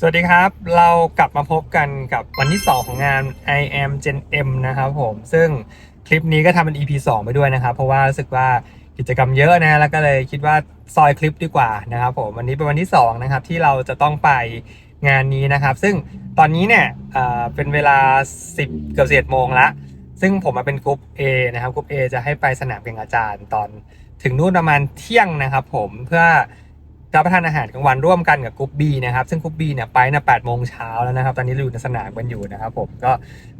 สวัสดีครับ เรากลับมาพบกันกับวันที่ 2 ของงาน I am Gen M นะครับผม ซึ่งคลิปนี้ก็ทำเป็น EP 2 ไปด้วยนะครับ เพราะว่ารู้สึกว่ากิจกรรมเยอะนะ แล้วก็เลยคิดว่าซอยคลิปดีกว่านะครับผม วันนี้เป็นวันที่ 2 นะครับ ที่เราจะต้องไปงานนี้นะครับ ซึ่งตอนนี้เนี่ยเเป็นเวลา 10 เกือบ11โมงละ ซึ่งผมมาเป็นกรุ๊ป A นะครับกรุ๊ป A จะให้ไปสนามแข่งอาจารย์ตอนถึงนู่นประมาณเที่ยงนะครับผมเพื่อ รับประทานอาหารกลางวันร่วมกันกับกรุ๊ปบีนะครับ ซึ่งกรุ๊ปบีเนี่ยไปนะแปดโมงเช้าแล้วนะครับ ตอนนี้เราอยู่ในสนามกันอยู่นะครับผมก็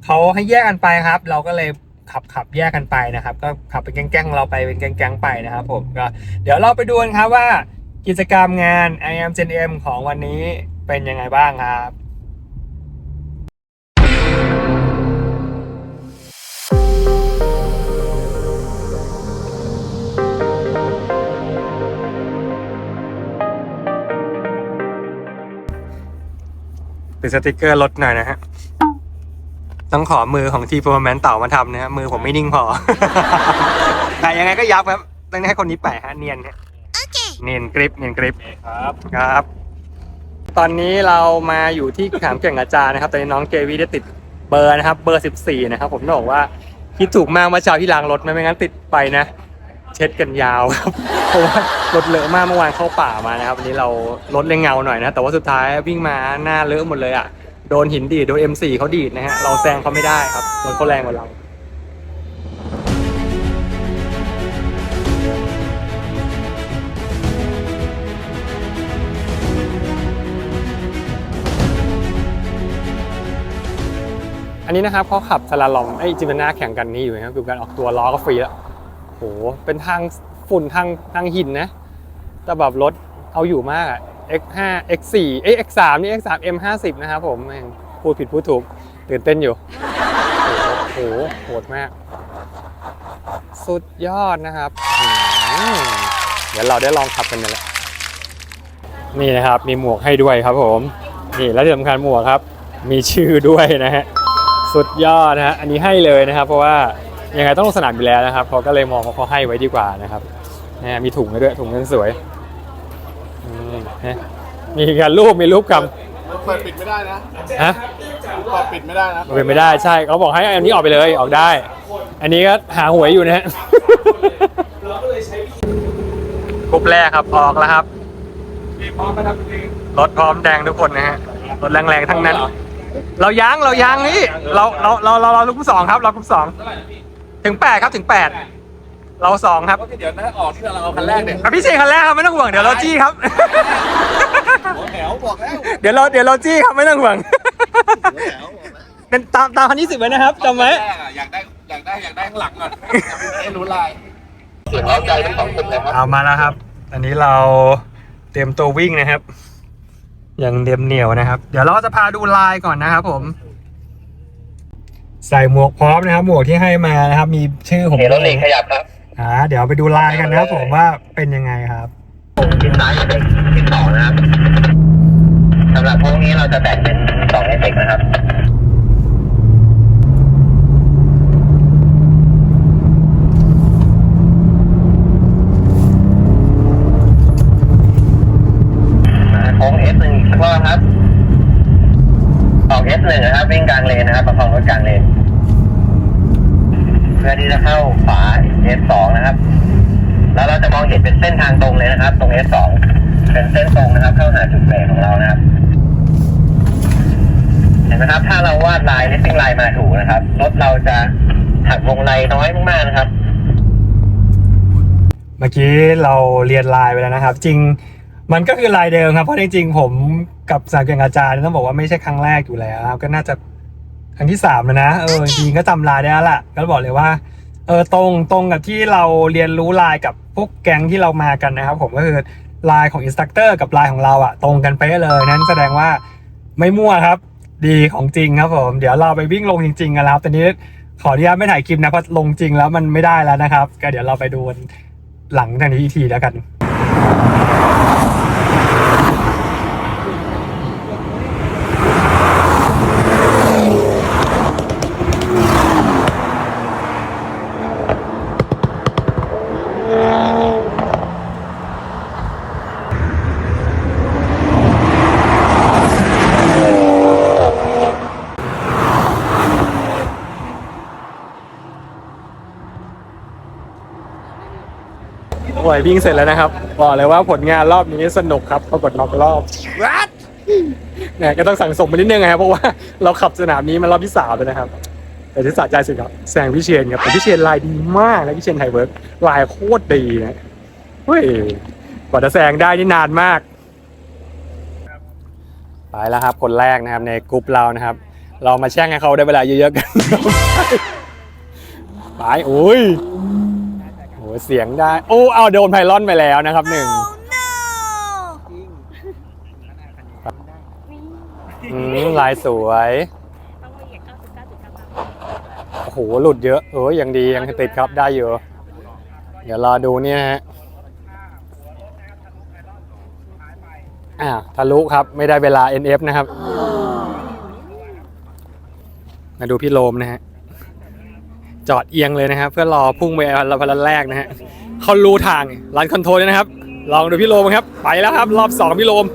เขาให้แยกกันไปครับ เราก็เลยขับขับแยกกันไปนะครับ ก็ขับเป็นแก๊งๆเราไปเป็นแก๊งๆไปนะครับผมก็เดี๋ยวเราไปดูกันครับว่ากิจกรรมงาน I am Gen M ของวันนี้เป็นยังไงบ้างครับ ติดสติกเกอร์รถหน่อยนะฮะ ต้องขอมือของที p ร r แมนเต่ามาทำนะฮะ มือผมไม่นิ่งพอ แต่ยังไงก็ยับครับต้องให้คนนี้แปะฮะเนียนฮะเนียนกริปเนียนกริปครับครับ ตอนนี้เรามาอยู่ที่สนามแข่งอาจารย์นะครับ ตอนนี้น้องเกวีได้ติดเบอร์นะครับ เบอร์ 14 นะครับ ผมต้องบอกว่าคิดถูกมากเมื่อเช้าที่ล้างรถไม่งั้นติดไปนะ เช็ดกันยาวครับ เพราะว่ารถเลอะมากเมื่อวานเข้าป่ามานะครับวันนี้เรารถเร่งเงาหน่อยนะ แต่ว่าสุดท้ายวิ่งมาหน้าเลอะหมดเลยอะ โดนหินดีดโดน M4 เขาดีดนะฮะ เราแซงเขาไม่ได้ครับรถเขาแรงกว่าเราอันนี้นะครับเขาขับสลาลอมไอ้จิมนาแข่งกันนี่อยู่นะครับคือการออกตัวล้อก็ฟรีแล้ว โหเป็นทางฝุ่นทางทางหินนะแต่แบบรถเอาอยู่มากอะ X5 X4 เอ้ X3 นี่ X3 M50 นะครับผมพูดผิดพูดถูกตื่นเต้นอยู่โอ้โหโหดมาก สุดยอดนะครับ เดี๋ยวเราได้ลองขับกันนั่นแหละนี่นะครับมีหมวกให้ด้วยครับผมนี่และที่สำคัญหมวกครับ มีชื่อด้วยนะฮะสุดยอดนะฮะอันนี้ให้เลยนะครับ เพราะว่า ยังไงต้องลงสนามอยู่แล้วนะครับเขาก็เลยมองว่าเขาให้ไว้ดีกว่านะครับนะฮะมีถุงให้ด้วยถุงนั้นสวยอืมฮะมีการรูปมีรูปกมันเปิดปิดไม่ได้นะำฮะ เปิดปิดไม่ได้นะเป็นไม่ได้ใช่เขาบอกให้อันนี้ออกไปเลยออกได้ อันนี้ก็หาหวยอยู่นะฮะกรุ๊ปแรกครับออกแล้วครับพร้อมไหมครับพี่รถพร้อมแดงทุกคนนะฮะรถแรงๆทั้งนั้น เรายังเรายังนี่เราเราเราเราเรากรุ๊ปสองครับ เรากรุ๊ปสอง ถึงแปดครับถึงแปดเราสองครับเดี๋ยวนะออกที่เราเอาคันแรกเนี่ยอะพี่เชนคันแรกครับไม่ต้องห่วงเดี๋ยวเราจี้ครับ หัวแถวบอกแล้วเดี๋ยวเราเดี๋ยวเราจี้ครับไม่ต้องห่วง หัวแถวบอกแล้วเป็นตามตามคันที่สิบไว้นะครับจำไว้แรกอะอยากได้อยากได้อยากได้ข้างหลังก่อนให้รู้ลายเสียงเล้าใจทั้งสองคนเลยครับเอามาแล้วครับ อันนี้เราเตรียมตัววิ่งนะครับ อย่างเดียมเหนียวนะครับ เดี๋ยวเราจะพาดูลายก่อนนะครับผม ใส่หมวกพร้อมนะครับ หมวกที่ให้มานะครับ มีชื่อผมเห็นรถเล็กขยับครับอ่าเดี๋ยวไปดูลายกันนะครับผมว่าเป็นยังไงครับทิศซ้ายจะเป็นทิศสองนะครับสำหรับพวกนี้เราจะแบ่งเป็นสองเอฟเฟกต์นะครับ โค้ง S หนึ่งอีกสักรอบครับ ออก S หนึ่งนะครับ วิ่งกลางเลนนะครับ ประคองรถกลาง เลนเพื่อที่จะเข้าฝา S สองนะครับ แล้วเราจะมองเห็นเป็นเส้นทางตรงเลยนะครับ ตรง S สองเป็นเส้นตรงนะครับ เข้าหาจุดเบรกของเรานะครับ เห็นไหมครับ ถ้าเราวาดลายเลสซิ่งไลน์มาถูกนะครับ รถเราจะหักวงไลน้อยมากๆนะครับ เมื่อกี้เราเรียนลายไปแล้วนะครับ จริงมันก็คือลายเดิมครับ เพราะจริงๆผมกับสาเก่งอาจารย์ต้องบอกว่าไม่ใช่ครั้งแรกอยู่แล้วครับ ก็น่าจะ ครั้งที่สามแล้วนะเออจริงก็จำลายได้แล้วล่ะก็บอกเลยว่าเออตรงตรงกับที่เราเรียนรู้ลายกับพวกแก๊งที่เรามากันนะครับ ผมก็คือลายของอินสตัคเตอร์กับลายของเราอะตรงกันเป๊ะเลยนั้นแสดงว่าไม่มั่วครับ ดีของจริงครับผม เดี๋ยวเราไปวิ่งลงจริงๆกันแล้วตอนนี้ขออนุญาตไม่ถ่ายคลิปนะเพราะลงจริงแล้วมันไม่ได้แล้วนะครับ ก็เดี๋ยวเราไปดูหลังจากนี้อีกทีแล้วกัน โอ้ยวิ่งเสร็จแล้วนะครับ บอกเลยว่าผลงานรอบนี้สนุกครับปรากฏน็อกรอบเนี่ยก็ต้องสั่งสมไปนิดนึงนะครับเพราะว่าเราขับสนามนี้มารอบที่สามแล้วนะครับ แต่ที่สะใจสุดครับแซงพี่เชียนครับแต่พี่เชียนลายดีมากนะพี่เชียนไทยเวิร์กลายโคตรดีนะเฮ้ยกว่าจะแซงได้นี่นานมากไปแล้วครับคนแรกนะครับในกลุ่มเรานะครับ เรามาแช่งให้เขาได้เวลาเยอะๆกันไปโอ้ยโอ้ย เสียงได้ โอ้เอาโดนไพลอนไปแล้วนะครับหนึ่งอืมลายสวย ต้องละเอียด99.99โอ้โห หลุดเยอะ เออยังดียังติดครับได้อยู่ เดี๋ยวรอดูเนี่ยนะฮะ อ่าทะลุครับ ไม่ได้เวลา NF นะครับ มาดูพี่โลมนะฮะ จอดเอียงเลยนะครับ เพื่อรอพุ่งไปเราพันแรกนะฮะเขารู้ทางรันคอนโทรลเลยนะครับ ลองดูพี่โลมครับ ไปแล้วครับ รอบสองพี่โลม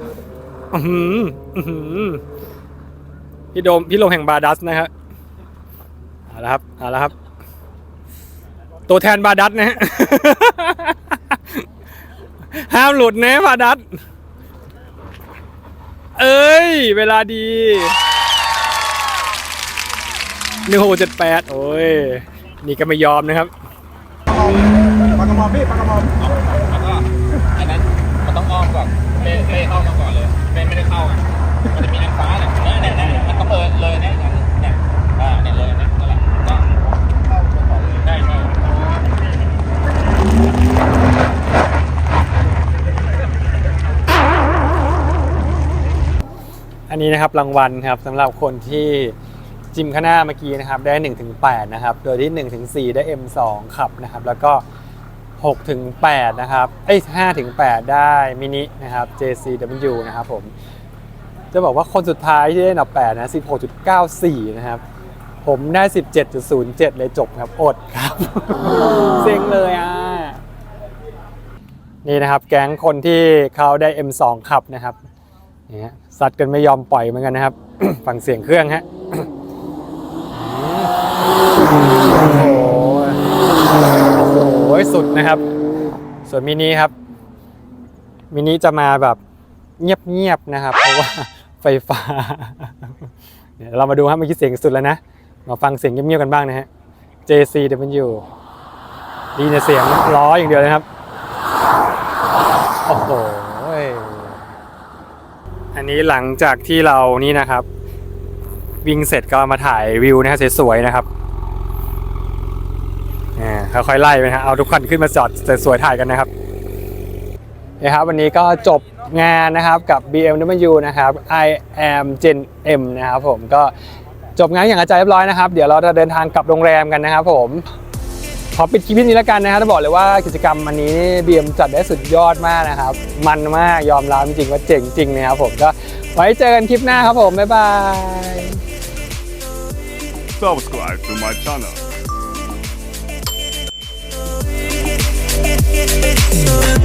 พี่โดมพี่โลมแห่งบาดัสนะครับเอาละครับเอาละครับ ตัวแทนบาดัสนะฮะห้ามหลุดนะบาดัสเอ้ย เวลาดีหนึ่งหกเจ็ดแปดโอ้ย นี่ก็ไม่ยอมนะครับปากกระมอมพี่ปากกระมอมแล้วก็อันนั้นมันต้องอ้อมก่อนเป้เป้เข้ามาก่อนเลยเป้ไม่ได้เข้าอะมันจะมีอันฟ้าเนี่ยเนี่ยเนี่ยเนี่ยมันต้องเลยเลยเนี่ยเนี่ยอ่าเนี่ยเลยนี่ยนั่นแหละก็เข้าก่อนเลยได้ใช่อันนี้นะครับรางวัลครับสำหรับคนที่ จิมข้างหน้าเมื่อกี้นะครับได้1ถึง8นะครับโดยที่1ถึง4ได้ M2 ขับนะครับแล้วก็6ถึง8นะครับเอ้ย5ถึง8ได้มินินะครับ JCW นะครับผม จะบอกว่าคนสุดท้ายที่ได้อันดับ8นะ16.94 นะครับ ผมได้ 17.07 เลยจบครับ อดครับเซ็งเลยอะ นี่นะครับแก๊งคนที่เขาได้ M2 ขับนะครับเนี่ยซัดกันไม่ยอมปล่อยเหมือนกันนะครับ ฟังเสียงเครื่องฮะ โอ้โหโอ้โหสุดนะครับ ส่วนมินิครับ มินิจะมาแบบเงียบๆนะครับ เพราะว่าไฟฟ้าเดี๋ยวเรามาดูครับเมื่อกี้เสียงสุดแล้วนะ มาฟังเสียงเงียบๆกันบ้างนะฮะ JCW ดีในเสียงล้ออย่างเดียวเลยครับ โอ้โห อันนี้หลังจากที่เรานี่นะครับ วิ่งเสร็จก็มาถ่ายวิวนะฮะสวยๆนะครับ ค่อยๆไล่ไปฮะเอาทุกคันขึ้นมาจอดสวยๆถ่ายกันนะครับนะครับวันนี้ก็จบงานนะครับกับ BMW นะครับ I am Gen M นะครับผมก็จบงานอย่างกระจายเรียบร้อยนะครับ เดี๋ยวเราจะเดินทางกลับโรงแรมกันนะครับผมขอปิดคลิปนี้แล้วกันนะครับต้องบอกเลยว่ากิจกรรมอันนี้บีมจัดได้สุดยอดมากนะครับ มันมากยอมรับจริงว่าเจ๋งจริงนะครับผมก็ไว้เจอกันคลิปหน้าครับผม บ๊ายบาย subscribe to my channel it, it, so